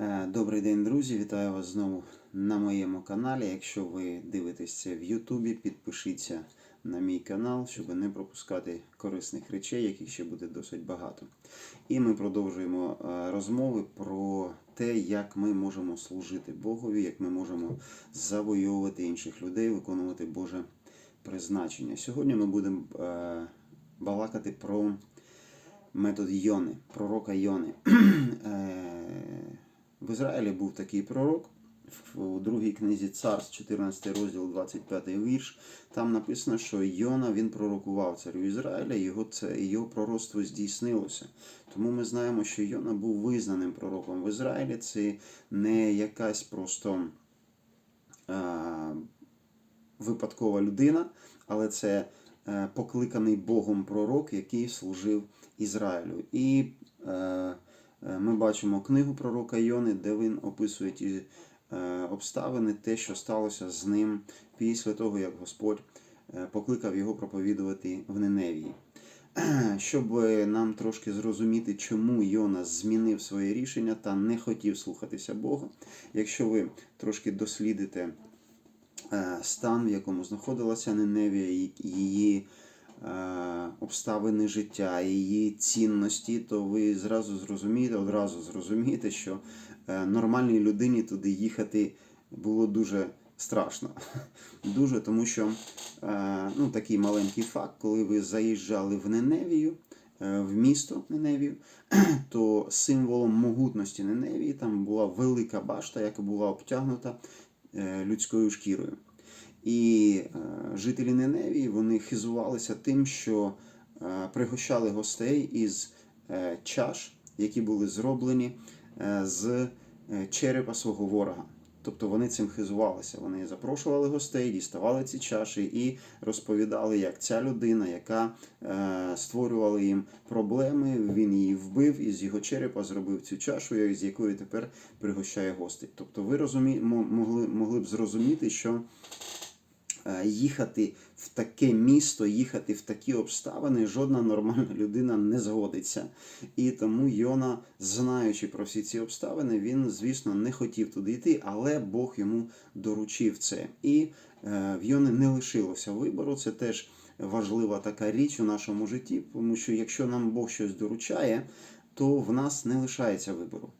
Е, Добрий день, друзі! Вітаю вас знову на моєму каналі. Якщо ви дивитесь це в Ютубі, підпишіться на мій канал, щоб не пропускати корисних речей, яких ще буде досить багато. І ми продовжуємо е, розмови про те, як ми можемо служити Богові, як ми можемо завойовувати інших людей, виконувати Боже призначення. Сьогодні ми будемо е, балакати про метод Йони, пророка Йони. В Ізраїлі був такий пророк у другій книзі Царств, 14 розділ, 25 вірш. Там написано, що Йона він пророкував царю Ізраїля, його це його пророцтво здійснилося. Тому ми знаємо, що Йона був визнаним пророком в Ізраїлі. Це не якась просто е, випадкова людина, але це е, покликаний Богом пророк, який служив Ізраїлю. І е, е, ми бачимо книгу пророка Йони, де він описує ті е, обставини, те, що сталося з ним після того, як Господь е, покликав його проповідувати в Ниневії. Щоб е, нам трошки зрозуміти, чому Йона змінив своє рішення та не хотів слухатися Бога. Якщо ви трошки дослідите е, стан, в якому знаходилася Ниневія, її е, обставини життя, її цінності, то ви зразу зрозумієте, одразу зрозумієте, що е, нормальній людині туди їхати було дуже страшно. Дуже, тому що е, ну, такий маленький факт, коли ви заїжджали в Неневію, е, в місто Неневію, то символом могутності Неневії там була велика башта, яка була обтягнута е, людською шкірою. І е, жителі Неневії вони хизувалися тим, що е, пригощали гостей із е, чаш, які були зроблені з черепа свого ворога. Тобто вони цим хизувалися. Вони запрошували гостей, діставали ці чаші і розповідали, як ця людина, яка е, створювала їм проблеми, він її вбив і з його черепа зробив цю чашу, з якої тепер пригощає гостей. Тобто ви розумі... могли, могли б зрозуміти, що їхати в таке місто, їхати в такі обставини, жодна нормальна людина не згодиться. І тому Йона, знаючи про всі ці обставини, він, звісно, не хотів туди йти, але Бог йому доручив це. І е, в Йони не лишилося вибору. Це теж важлива така річ у нашому житті, тому що якщо нам Бог щось доручає, то в нас не лишається вибору.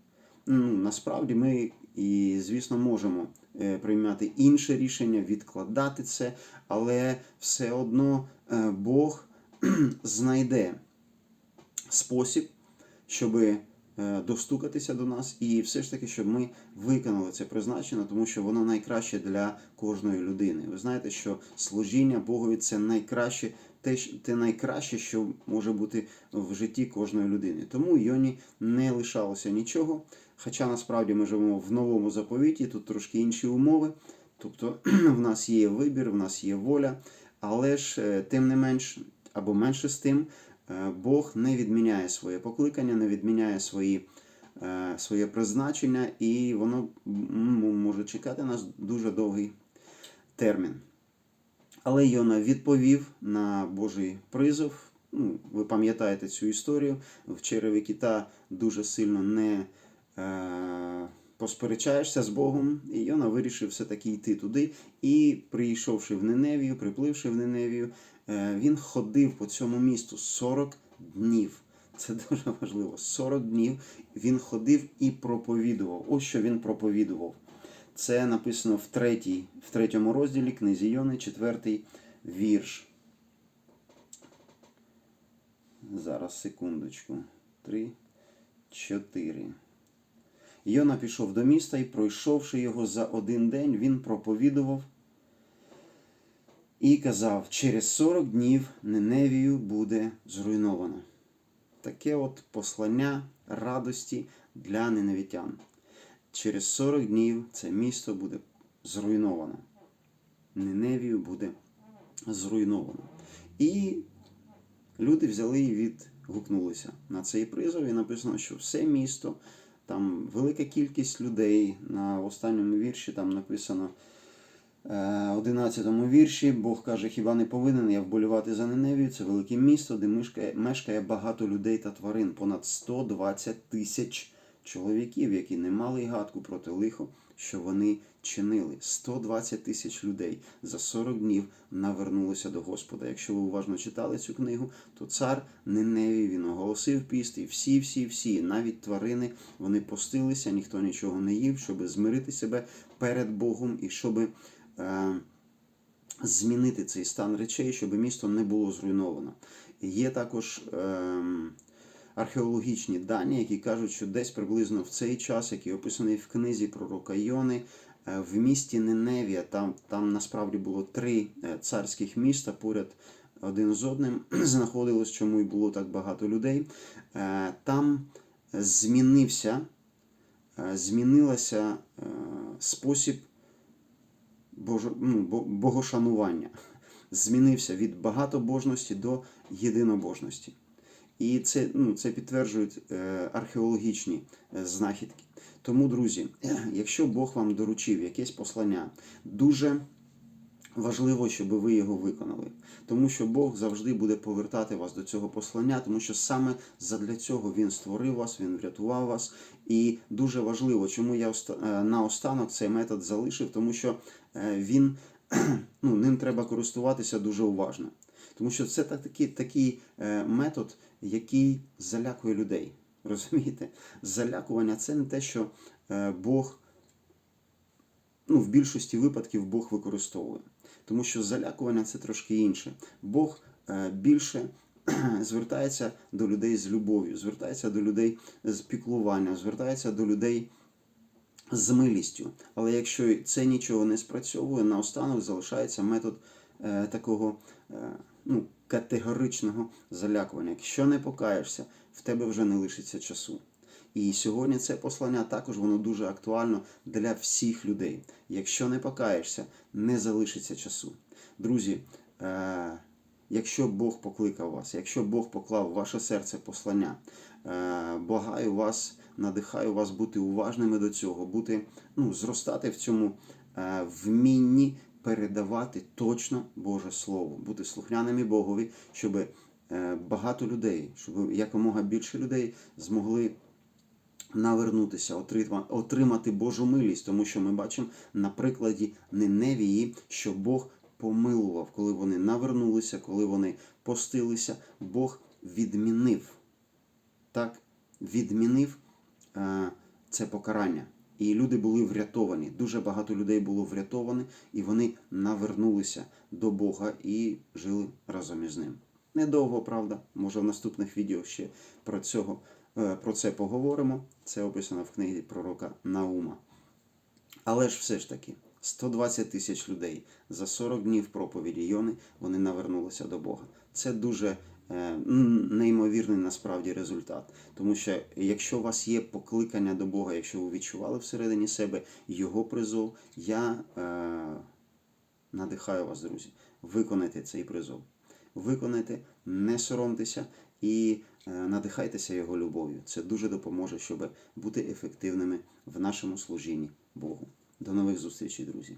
Ну, насправді ми і, звісно, можемо е, приймати інше рішення, відкладати це, але все одно е, Бог знайде спосіб, щоб достукатися до нас, і все ж таки, щоб ми виконали це призначення, тому що воно найкраще для кожної людини. Ви знаєте, що служіння Богові це найкраще, те, те найкраще, що може бути в житті кожної людини. Тому Йоні не лишалося нічого. Хоча насправді ми живемо в новому заповіті, тут трошки інші умови. Тобто в нас є вибір, в нас є воля, але ж е, тим не менш, або менше з тим, е, Бог не відміняє своє покликання, не відміняє свої, е, своє призначення, і воно може чекати нас дуже довгий термін. Але Йона відповів на Божий призов. Ну, ви пам'ятаєте цю історію. В череві кита дуже сильно не е, посперечаєшся з Богом. І Йона вирішив все-таки йти туди. І прийшовши в Ниневію, припливши в Ниневію, е, він ходив по цьому місту 40 днів. Це дуже важливо. 40 днів він ходив і проповідував. Ось що він проповідував. Це написано в, третій, в третьому розділі книзі Йони, четвертий вірш. Зараз секундочку. Три, чотири. Йона пішов до міста і, пройшовши його за один день, він проповідував і казав: через 40 днів Ниневію буде зруйновано. Таке от послання радості для ненавітян. Через 40 днів це місто буде зруйновано. Ниневію буде зруйновано. І люди взяли і відгукнулися на цей призов. І написано, що все місто, там велика кількість людей. На останньому вірші там написано е, 11 вірші. Бог каже, хіба не повинен я вболівати за Ниневію? Це велике місто, де мешкає, багато людей та тварин, понад 120 тисяч чоловіків, які не мали гадку проти лихо, що вони чинили. 120 тисяч людей за 40 днів навернулося до Господа. Якщо ви уважно читали цю книгу, то цар Ниневій, він оголосив піст, і всі, всі, всі, навіть тварини, вони постилися, ніхто нічого не їв, щоб змирити себе перед Богом і щоб. Е, змінити цей стан речей, щоб місто не було зруйновано. Є також ем, археологічні дані, які кажуть, що десь приблизно в цей час, який описаний в книзі пророка Йони, е, в місті Ниневія, там, там насправді було три е, царських міста поряд один з одним знаходилось, чому і було так багато людей. Е, Там змінився, змінилася спосіб ну, богошанування. Змінився від багатобожності до єдинобожності. І це, ну, це підтверджують е, археологічні е, знахідки. Тому, друзі, якщо Бог вам доручив якесь послання, дуже важливо, щоб ви його виконали. Тому що Бог завжди буде повертати вас до цього послання, тому що саме задля цього Він створив вас, Він врятував вас. І дуже важливо, чому я е, наостанок цей метод залишив, тому що він ну, ним треба користуватися дуже уважно. Тому що це такий, такий метод, який залякує людей. Розумієте? Залякування це не те, що е, Бог ну, в більшості випадків Бог використовує. Тому що залякування це трошки інше. Бог е, більше звертається до людей з любов'ю, звертається до людей з піклуванням, звертається до людей з милістю. Але якщо це нічого не спрацьовує, наостанок залишається метод е, такого ну, категоричного залякування. Якщо не покаєшся, в тебе вже не лишиться часу. І сьогодні це послання також воно дуже актуально для всіх людей. Якщо не покаєшся, не залишиться часу. Друзі, е, якщо Бог покликав вас, якщо Бог поклав в ваше серце послання, е, благаю вас, надихаю вас бути уважними до цього, бути, ну, зростати в цьому е, вмінні передавати точно Боже Слово, бути слухняними Богові, щоб е, багато людей, щоб якомога більше людей змогли навернутися, отримати Божу милість, тому що ми бачимо на прикладі Ниневії, що Бог помилував, коли вони навернулися, коли вони постилися, Бог відмінив. Так, відмінив е, це покарання. І люди були врятовані. Дуже багато людей було врятовані, і вони навернулися до Бога і жили разом із ним. Недовго, правда. Може, в наступних відео ще про, цього, е, про це поговоримо. Це описано в книгі пророка Наума. Але ж все ж таки, 120 тисяч людей за 40 днів проповіді Йони вони навернулися до Бога. Це дуже неймовірний насправді результат. Тому що якщо у вас є покликання до Бога, якщо ви відчували всередині себе Його призов, я е, надихаю вас, друзі, виконайте цей призов. Виконайте, не соромтеся і е, надихайтеся Його любов'ю. Це дуже допоможе, щоб бути ефективними в нашому служінні Богу. До нових зустрічей, друзі!